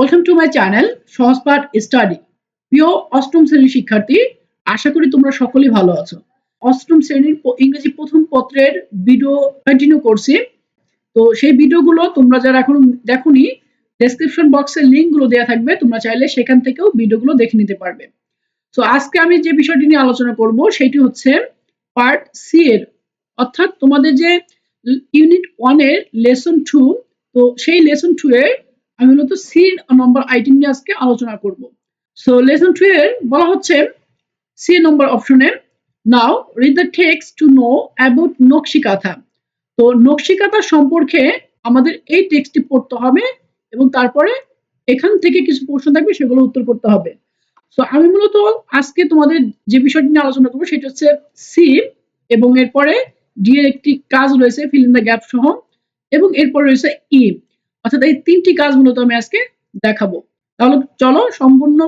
Welcome to my channel Sahajpath study প্রিয় অষ্টম শ্রেণির শিক্ষার্থী, আশা করি তোমরা সকলেই ভালো আছো। অষ্টম শ্রেণির ইংরেজি প্রথম পত্রের ভিডিও কন্টিনিউ করছি। তো সেই ভিডিওগুলো তোমরা যারা এখন দেখোনি ডেসক্রিপশন বক্সে লিঙ্কগুলো দেওয়া থাকবে, তোমরা চাইলে সেখান থেকেও ভিডিওগুলো দেখে নিতে পারবে। তো আজকে আমি যে বিষয়টি নিয়ে আলোচনা করব, সেটি হচ্ছে পার্ট সি এর। অর্থাৎ তোমাদের যে ইউনিট ওয়ানের লেসন টু তো সেই লেসন টু এর আমি মূলত সি নম্বর আইটেম নিয়ে আজকে আলোচনা করব। সো লেসন টু এর বলা হচ্ছে সি নম্বর অপশনে now read the text to know about nakshi kantha তো নকশিকাথা সম্পর্কে আমাদের এই টেক্সটটি পড়তে হবে এবং তারপরে এখান থেকে কিছু প্রশ্ন থাকবে, সেগুলো উত্তর করতে হবে। সো আমি মূলত আজকে তোমাদের যে বিষয়টি নিয়ে আলোচনা করব, সেটা হচ্ছে সি এবং এরপরে ডি এর একটি কাজ রয়েছে ফিল ইন দ্য গ্যাপ সহ, এবং এরপরে রয়েছে ই অর্থাৎ এই তিনটি কাজ মূলত আমি আজকে দেখাবো। তাহলে চলো সম্পূর্ণ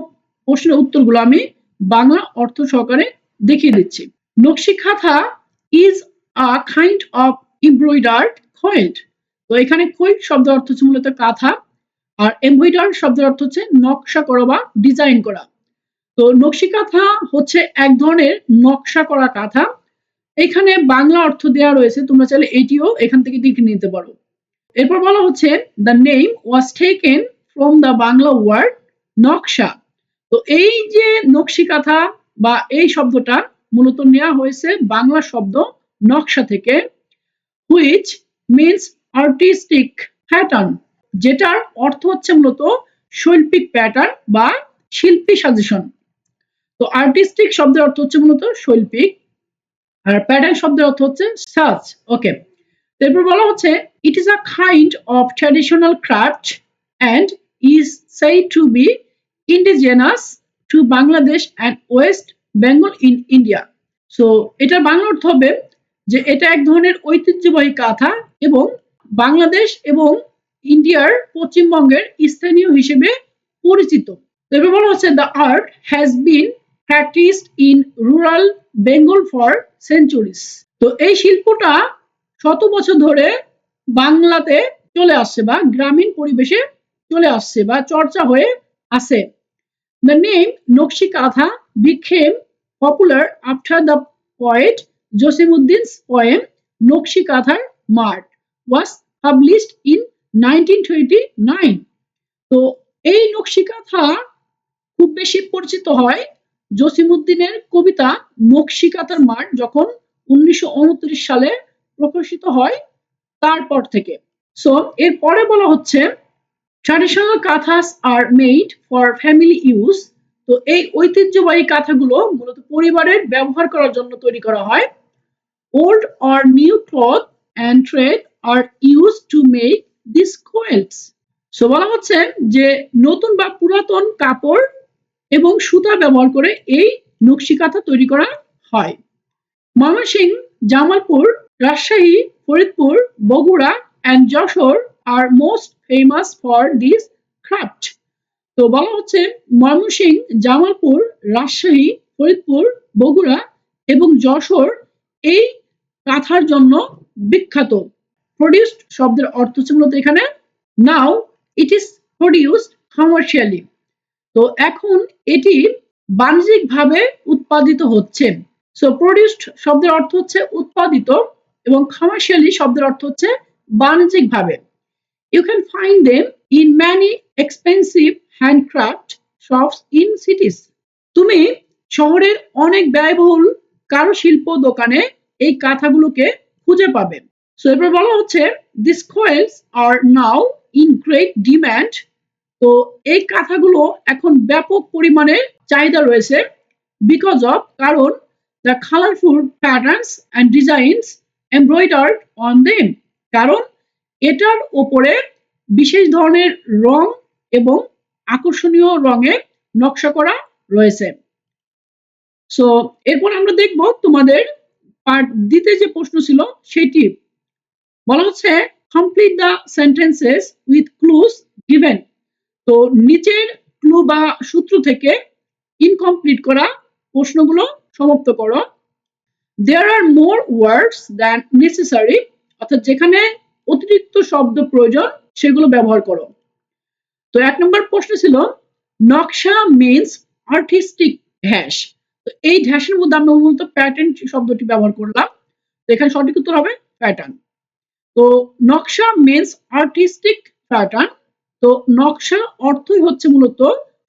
প্রশ্নের উত্তরগুলো আমি বাংলা অর্থ সহকারে দেখিয়ে দিচ্ছি। Nakshi kantha is a kind of embroidered quilt তো এখানে কোয়েল্ট শব্দের অর্থ হচ্ছে মূলত কাঁথা, আর এমব্রয়ডার শব্দের অর্থ হচ্ছে নকশা করা বা ডিজাইন করা। তো নকশি কাঁথা হচ্ছে এক ধরনের নকশা করা কাঁথা। এখানে বাংলা অর্থ দেওয়া রয়েছে, তোমরা চাইলে এটিও এখান থেকে দেখে নিতে পারো। এরপর বলা হচ্ছে the name was taken from the Bangla word naksha. তো এই যে নকশি কাঁথা বা এই শব্দটা মূলত নেওয়া হয়েছে বাংলা শব্দ নকশা থেকে হুইচ মিনস আর্টিস্টিক প্যাটার্ন যেটার অর্থ হচ্ছে মূলত শৈল্পিক প্যাটার্ন বা শিল্পী সাজেশন তো আর্টিস্টিক শব্দের অর্থ হচ্ছে মূলত শৈল্পিক, আর প্যাটার্ন শব্দের অর্থ হচ্ছে সাজ ওকে তারপর বলা হচ্ছে it is a kind of traditional craft and is said to be indigenous to Bangladesh and West Bengal in India so এটা বাংলা অর্থ হবে যে এটা এক ধরনের ঐতিহ্যবাহী কাঁথা এবং বাংলাদেশ এবং ইন্ডিয়ার পশ্চিমবঙ্গের স্থানীয় হিসেবে পরিচিত। এরপর বলা হচ্ছে the art has been practised in rural Bengal for centuries তো এই শিল্পটা শত বছর ধরে বাংলাতে চলে আসছে বা গ্রামীণ পরিবেশে চলে আসছে বা চর্চা হয়ে আছে the name nakshi kantha became popular after the poet Jasimuddin's poem nakshi কাঁথার মার্ট was published in 1929 তো এই নকশি কাঁথা খুব বেশি পরিচিত হয় জসিমুদ্দিনের কবিতা নকশি কাঁথার মাঠ যখন উনিশশো উনত্রিশ সালে প্রকাশিত হয় তারপর থেকে। সো এরপরে বলা হচ্ছে traditional kanthas are made for family use তো এই ঐতিহ্যবাহী কাঁথাগুলো মূলত পরিবারের ব্যবহার করার জন্য তৈরি করা হয়। Old or new cloth and thread are use to make this quilts so বলা হচ্ছে যে নতুন বা পুরাতন কাপড় এবং সুতা ব্যবহার করে এই নকশি কাঁথা তৈরি করা হয়। Mymensingh Jamalpur Rajshahi, Faridpur, Bogura and Jessore are most famous for this craft তো বলা হচ্ছে ময়মনসিং জামালপুর, রাজশাহী, ফরিদপুর, বগুড়া এবং যশোর এই কাঁথার জন্য বিখ্যাত। প্রডিউসড শব্দের অর্থ হচ্ছে মূলত এখানে now it is produced commercially তো এখন এটি বাণিজ্যিকভাবে উৎপাদিত হচ্ছে। সো প্রডিউসড শব্দের অর্থ হচ্ছে উৎপাদিত। এবং কমার্শিয়ালি শব্দের অর্থ হচ্ছে বাণিজ্যিকভাবে। You can find them in many expensive handcraft shops in cities তুমি শহরের অনেক ব্যয়বহুল কারুশিল্প দোকানে এই কাঁথাগুলোকে খুঁজে পাবে। সো এরপর বলা হচ্ছে this quilts are now in great demand তো এই কাঁথাগুলো এখন ব্যাপক পরিমাণে চাহিদা রয়েছে বিকজ অফ কারণ the colourful patterns and designs embroidered on them কারণ এটার ওপরে বিশেষ ধরনের রং এবং আকর্ষণীয় রঙের নকশা করা রয়েছে। সো এরপর আমরা দেখব তোমাদের পার্ট দিতে যে প্রশ্ন ছিল সেটি। বলা হচ্ছে complete the sentences with clues given তো নিচের ক্লু বা সূত্র থেকে ইনকমপ্লিট করা প্রশ্নগুলো সমাপ্ত করো। There are more words than necessary অর্থাৎ যেখানে অতিরিক্ত শব্দ প্রয়োজন, সেগুলো ব্যবহার করো। তো এক নম্বর প্রশ্ন ছিল, নকশা মিন্স আর্টিস্টিক হ্যাশ তো এই ঢ্যাশের মধ্যে আমরা মূলত প্যাটার্ন শব্দটি ব্যবহার করলাম। এখানে সঠিক উত্তর হবে প্যাটার্ন তো নকশা মিন্স আর্টিস্টিক প্যাটার্ন তো নকশা অর্থই হচ্ছে মূলত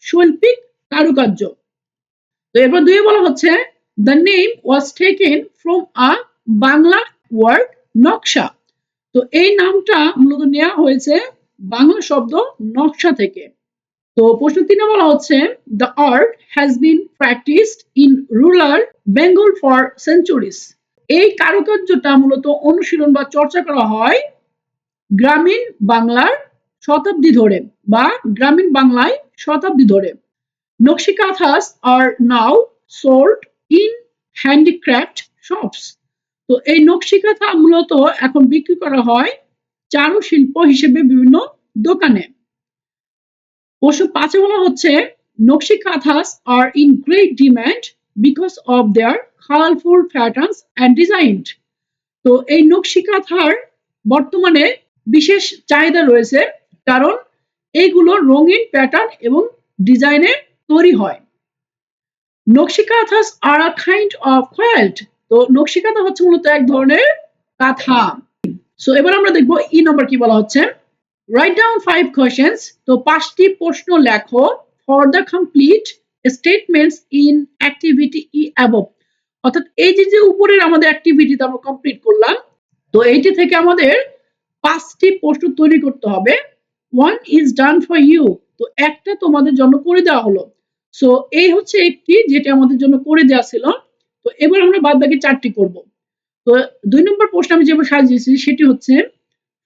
শৈল্পিক কারুকার্য। তো এরপর দুই বলা হচ্ছে the name was taken from a Bangla word naksha. তো এই নামটা মূলত নেওয়া হয়েছে বাংলা শব্দ নকশা থেকে। তো প্রশ্ন তিনে বলা হচ্ছে the art has been practised in rural Bengal for centuries এই কারুকার্যটা মূলত অনুশীলন বা চর্চা করা হয় গ্রামীণ বাংলার শতাব্দী ধরে বা গ্রামীণ বাংলায় শতাব্দী ধরে। Nakshi kanthas are now sold in handicraft shops তো এই নকশি কাঁথা মূলত এখন বিক্রি করা হয় চারুশিল্প হিসেবে বিভিন্ন দোকানে। পশু পাঁচে বলা হচ্ছে nakshi kanthas are in great demand because of their colourful patterns and design তো এই নকশি কাঁথার বর্তমানে বিশেষ চাহিদা রয়েছে, কারণ এইগুলো রঙিন প্যাটার্ন এবং ডিজাইনে তৈরি হয়। নকশি কাঁথাস আর আ কাইন্ড অফ কোয়েল্ট তো নকশি কাঁথা হচ্ছে মূলত এক ধরনের কাঁথা। সো এবার আমরা দেখব ই নম্বর কি বলা হচ্ছে। রাইট ডাউন ফাইভ কোয়েশ্চেন্স তো পাঁচটি প্রশ্ন লেখো। For the complete statements in activity E above অর্থাৎ এই যে যে উপরের আমাদের অ্যাক্টিভিটি আমরা কমপ্লিট করলাম, তো এইটি থেকে আমাদের পাঁচটি প্রশ্ন তৈরি করতে হবে। One is done for you তো একটা তোমাদের জন্য করে দেওয়া হলো। সো এই হচ্ছে একটি যেটা আমাদের জন্য করে দেওয়া ছিল। তো এবার আমরা বাদ বাকি চারটি করব। তো দুই নম্বর প্রশ্ন আমি যেভাবে সাজিয়েছি সেটি হচ্ছে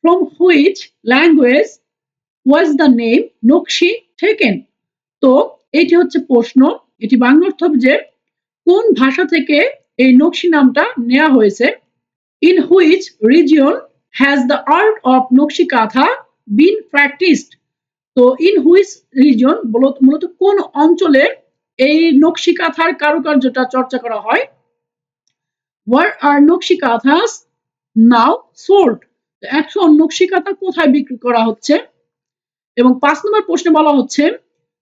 from which language was the name nakshi taken তো এটি হচ্ছে প্রশ্ন। এটি বাংলা অর্থ যে, কোন ভাষা থেকে এই নকশি নামটা নেওয়া হয়েছে? In which region has the art of nakshi kantha been practised তো ইন হুইচ রিজন মূলত কোন অঞ্চলে এই নকশি কাঁথার কারুকার্যটা চর্চা করা হয়? ওয়ার আর নকশি কাঁথাস নাও সোল্ড এখন নকশি কাঁথা কোথায় বিক্রি করা হচ্ছে? এবং পাঁচ নম্বর প্রশ্নে বলা হচ্ছে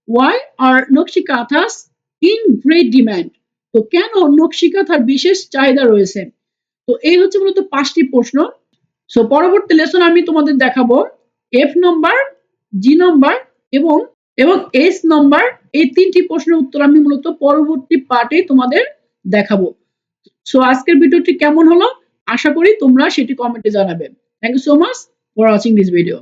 ওয়াই আর নকশি কাঁথাস ইন গ্রেট ডিম্যান্ড তো কেন নকশি কাঁথার বিশেষ চাহিদা রয়েছে? তো এই হচ্ছে মূলত পাঁচটি প্রশ্ন। সো পরবর্তী লেসন আমি তোমাদের দেখাবো। এফ নম্বর জি নম্বর এবং এবং এস নম্বর এই তিনটি প্রশ্নের উত্তর আমি মূলত পরবর্তী পার্টে তোমাদের দেখাবো। সো আজকের ভিডিওটি কেমন হলো? আশা করি তোমরা সেটি কমেন্টে জানাবে। Thank you so much for watching this video